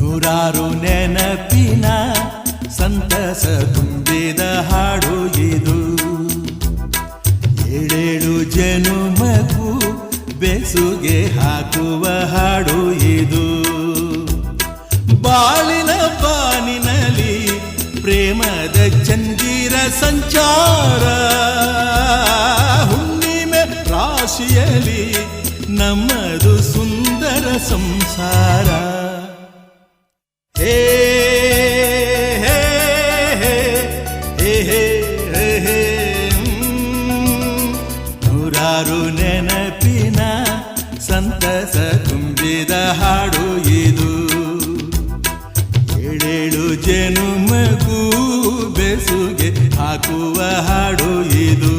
ನೂರಾರು ನೆನಪಿನ ಸಂತಸ ತುಂಬಿದ ಹಾಡು ಇದು. ಏಳೇಳು ಜನುಮಗೂ ಬೆಸುಗೆ ಹಾಕುವ ಹಾಡು ಇದು. ಬಾಳಿನ ಬಾನಿನಲ್ಲಿ ಪ್ರೇಮದ ಚಂದಿರ ಸಂಚಾರ. ಹುಣ್ಣಿಮೆ ರಾಶಿಯಲ್ಲಿ ನಮ್ಮದು ಸುಂದರ ಸಂಸಾರ. ನೂರಾರು ನೆನಪಿನ ಸಂತಸ ತುಂಬಿದ ಹಾಡು ಇದು. ಏಳೇಳು ಜನುಮಗೂ ಬೆಸುಗೆ ಹಾಕುವ ಹಾಡು ಇದು.